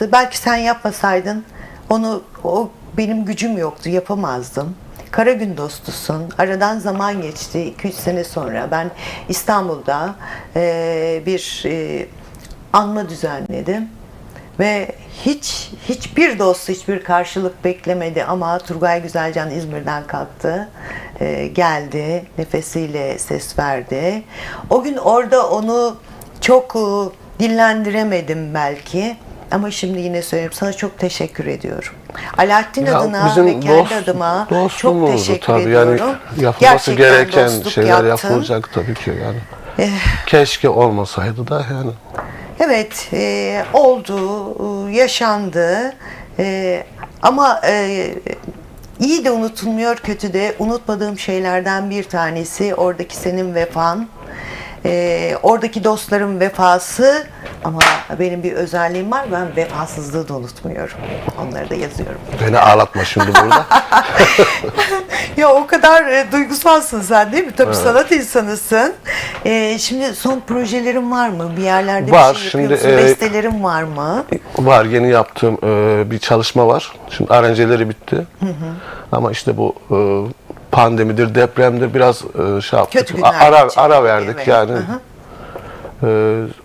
Belki sen yapmasaydın onu o benim gücüm yoktu yapamazdım. Kara gün dostusun. Aradan zaman geçti. 2-3 sene sonra ben İstanbul'da eee, bir eee, anma düzenledim. Ve hiç hiçbir dost hiçbir karşılık beklemedi ama Turgay Güzelcan İzmir'den kalktı. Eee, geldi. Nefesiyle ses verdi. O gün orada onu çok eee, dinlendiremedim belki. Ama şimdi yine söylüyorum sana çok teşekkür ediyorum. Alaaddin Ya adına bizim ve kendi dost- adıma çok teşekkür tabii. ediyorum. Yani yapılması Gerçekten gereken şeyler yaptın. yapılacak tabii ki yani. Eh. Keşke olmasaydı da yani. Evet, e, oldu, e, yaşandı. E, ama e, iyi de unutulmuyor, kötü de unutmadığım şeylerden bir tanesi oradaki senin vefan. E, oradaki dostların vefası ama benim bir özelliğim var ben vefasızlığı da unutmuyorum. Onları da yazıyorum. Beni ağlatma şimdi burada. Ya o kadar e, duygusalsın sen değil mi? Tabii sanat insanısın. E, şimdi son projelerin var mı? Bir yerlerde Var, bir şey şimdi, yapıyor musun? e, Bestelerin var mı? var yeni yaptığım e, bir çalışma var. Şimdi aranjeleri bitti. Ama işte bu e, pandemidir, depremdir biraz e, şey yaptık. Kötü ara ara verdik evet. yani. Hı hı. E,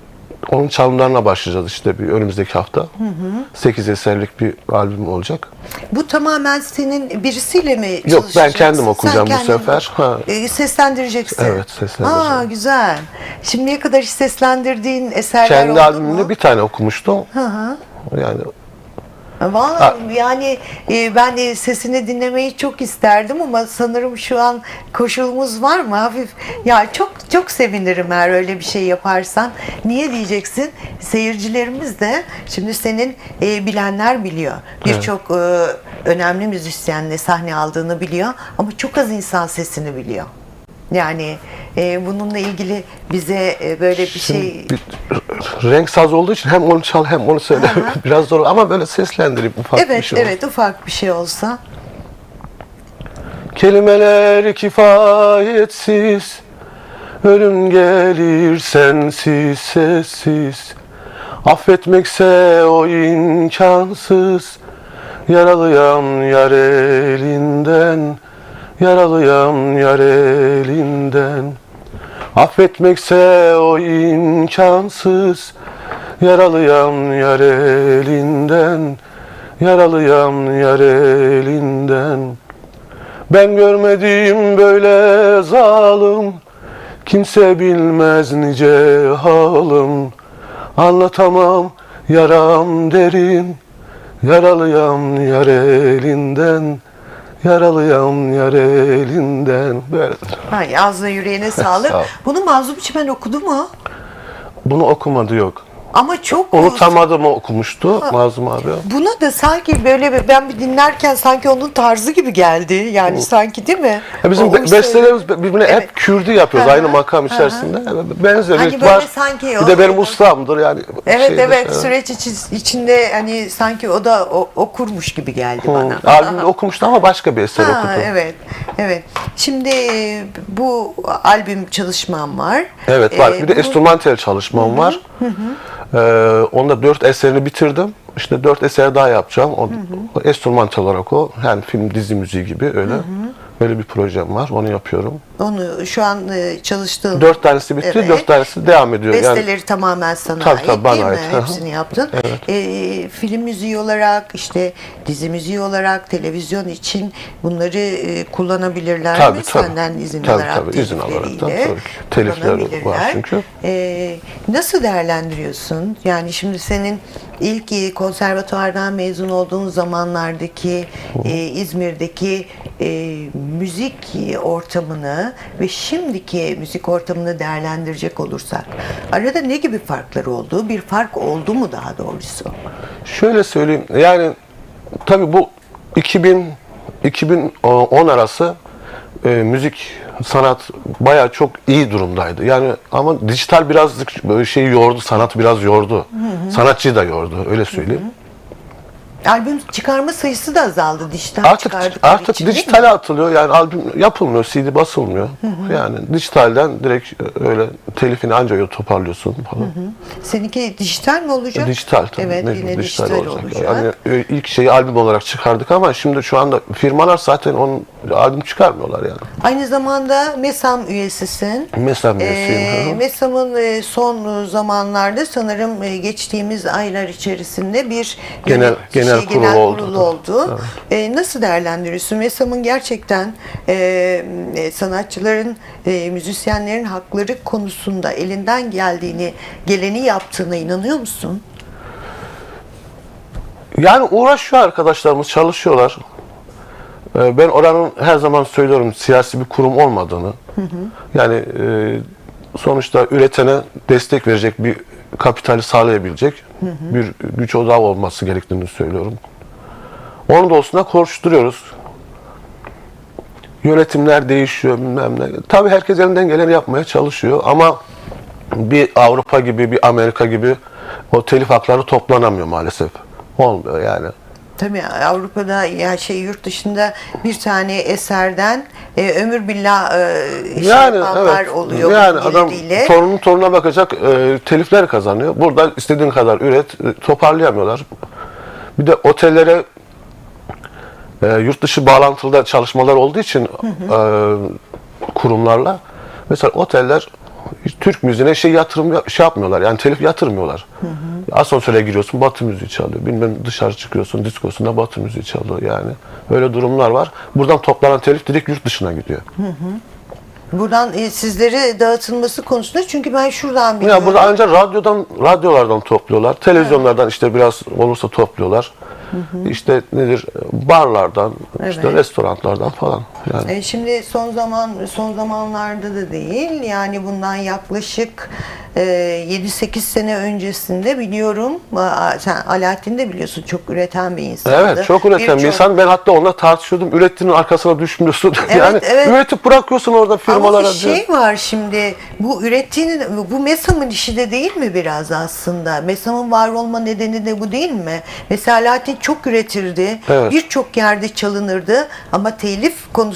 onun çalımlarına başlayacağız işte bir önümüzdeki hafta. 8 eserlik bir albüm olacak. Bu tamamen senin birisiyle mi Yok, ben çalışacaksın? kendim okuyacağım Sen bu kendin- sefer. Ha. E, seslendireceksin. Evet, seslendireceğim. Aa güzel. Şimdiye kadar hiç seslendirdiğin eserler Kendi oldu mu? bir tane okumuştum. Yani Vallahi yani e, ben de sesini dinlemeyi çok isterdim ama sanırım şu an koşulumuz var mı hafif? Ya çok çok sevinirim eğer öyle bir şey yaparsan. Niye diyeceksin? Seyircilerimiz de şimdi senin e, bilenler biliyor. Birçok e, önemli müzisyenle sahne aldığını biliyor ama çok az insan sesini biliyor. Yani e, bununla ilgili bize e, böyle bir şey bir renk saz olduğu için hem onu çal hem onu söyle biraz zor ama böyle seslendirip ufak bir Evet şey olur. evet ufak bir şey olsa. Kelimeler kifayetsiz Ölüm gelir sensiz sessiz Affetmekse o imkansız Yaralıyam yar elinden Yaralıyam yar elinden Affetmekse o imkansız. Yaralıyam yar elinden Yaralıyam yar elinden. Ben görmedim böyle zalim. Kimse bilmez nice halim Anlatamam yaram derin. Yaralıyam yar elinden Yaralıyam yar elinden Böyledir. Hay ağzına yüreğine sağlık. Sağ ol. Bunu Mazlum Çimen okudu mu? Bunu okumadı yok. Ama çok Unutamadım o okumuştu Mazlum abi. Buna da sanki böyle bir- ben bir dinlerken sanki onun tarzı gibi geldi. Yani sanki değil mi? Ya bizim O- be- bestelerimiz birbirine Evet. hep kürdü yapıyoruz Hı hı, aynı makam hı hı. içerisinde. Benzerlik Hani böyle var. sanki bir o- de benim ustamdır yani. Evet şeydir, evet süreç içi- içinde hani sanki o da o, okurmuş gibi geldi Hı, bana. Albümde okumuştu ama başka bir eser Ha, okudu. evet, evet. Şimdi e, bu albüm çalışmam var. Evet var. Ee, bir de bunu- enstrümantal çalışmam var. Ee, onda dört eserini bitirdim. İşte dört eser daha yapacağım. O, o enstrümantal olarak o. Yani film, dizi müziği gibi öyle. Öyle bir projem var. Onu yapıyorum. Onu şu an e, çalıştığım Dört tanesi bitti, Evet. dört tanesi devam ediyor. Yani Besteleri tamamen sana Tabii, ait tabii, bana değil mi? ait. Hı. Hepsini yaptın. Ee, film müziği olarak, işte dizi müziği olarak, televizyon için bunları e, kullanabilirler Tabii, mi? tabii. Senden izin Tabii, alarak, tabii, izin alarak da. Telifleri var çünkü. Ee, nasıl değerlendiriyorsun? Yani şimdi senin ilk e, konservatuvardan mezun olduğun zamanlardaki e, İzmir'deki e, müzik ortamını ve şimdiki müzik ortamını değerlendirecek olursak arada ne gibi farklar oldu? Bir fark oldu mu daha doğrusu? Şöyle söyleyeyim. Yani tabii bu 2000 2010 arası e, müzik sanat bayağı çok iyi durumdaydı. Yani ama dijital birazcık böyle şey yordu, sanat biraz yordu. Sanatçıyı da yordu öyle söyleyeyim. Albüm çıkarma sayısı da azaldı dijital Artık artık için, dijitale atılıyor. Yani albüm yapılmıyor, CD basılmıyor. Yani dijitalden direkt öyle telifini ancak öyle toparlıyorsun falan. Seninki dijital mi olacak? Dijital tabii. Evet mecbur yine dijital, olacak. Yani ö- ilk şeyi albüm olarak çıkardık ama şimdi şu anda firmalar zaten onun albüm çıkarmıyorlar yani. Aynı zamanda MESAM üyesisin. Üyesiyim. Ee, Hı hı. MESAM'ın e, son zamanlarda sanırım e, geçtiğimiz aylar içerisinde bir Genel- yönet- genel kurulu oldu. kurulu oldu. Ee, nasıl değerlendiriyorsun? MESAM'ın gerçekten e, e, sanatçıların, e, müzisyenlerin hakları konusunda elinden geldiğini, geleni yaptığına inanıyor musun? Yani uğraşıyor arkadaşlarımız, çalışıyorlar. Ee, Ben oranın her zaman söylüyorum siyasi bir kurum olmadığını. Yani e, sonuçta üretene destek verecek bir kapitali sağlayabilecek bir güç odağı olması gerektiğini söylüyorum. Onun doğrultusunda koşturuyoruz. Yönetimler değişiyor bilmem ne. Tabii herkes elinden geleni yapmaya çalışıyor ama bir Avrupa gibi, bir Amerika gibi o telif hakları toplanamıyor maalesef. Olmuyor yani. Tabii Avrupa'da ya şey yurt dışında bir tane eserden e, ömür billah e, şey Yani evet. oluyor. Yani adam torunun torununa bakacak e, telifler kazanıyor. Burada istediğin kadar üret, e, toparlayamıyorlar. Bir de otellere e, yurt dışı bağlantılı da çalışmalar olduğu için e, kurumlarla mesela oteller Türk müziğine şey yatırım ya- şey yapmıyorlar. Yani telif yatırmıyorlar. Asansöre giriyorsun Batı müziği çalıyor. Bilmem dışarı çıkıyorsun diskosunda Batı müziği çalıyor yani. Öyle durumlar var. Buradan toplanan telif direkt yurt dışına gidiyor. Buradan e, sizlere dağıtılması konusunda çünkü ben şuradan biliyorum. Ya burada ancak radyodan, radyolardan topluyorlar. Televizyonlardan işte biraz olursa topluyorlar. İşte nedir? Barlardan, işte Evet. restoranlardan falan. Yani E, Şimdi son zaman son zamanlarda da değil yani bundan yaklaşık 7-8 sene öncesinde biliyorum sen Alaaddin de biliyorsun çok üreten bir insandı. Evet, çok üreten bir Birçok- insan. Ben hatta onunla tartışıyordum. Ürettiğinin arkasına düşmüyorsun. yani evet. üretip bırakıyorsun orada firmalara. Ama bir diyor. şey var şimdi bu ürettiğinin bu MESAM'ın işi de değil mi biraz aslında? MESAM'ın var olma nedeni de bu değil mi? Mesela Alaaddin çok üretirdi. Evet. Birçok yerde çalınırdı ama telif konusu